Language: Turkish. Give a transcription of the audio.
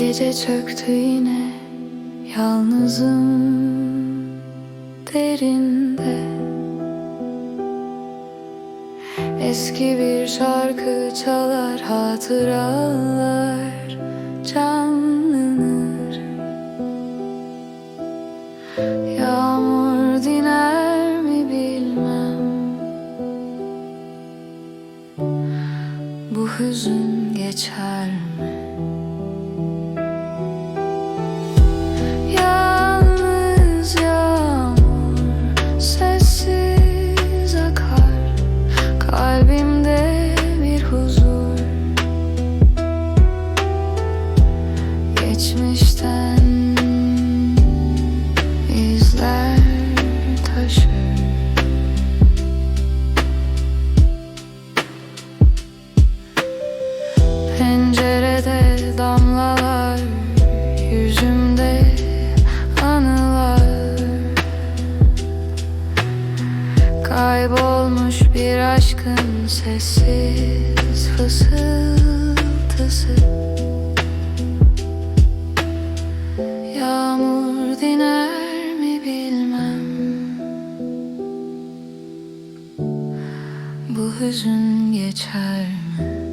Gece çöktü yine Yalnızım derinde. Eski bir şarkı çalar hatıralar canlanır. Yağmur diner mi bilmem. Bu hüzün geçer mi? Geçmişten izler taşır. Pencerede damlalar Yüzümde anılar. Kaybolmuş bir aşkın sessiz fısıltısı Bu hüzün geçer mi?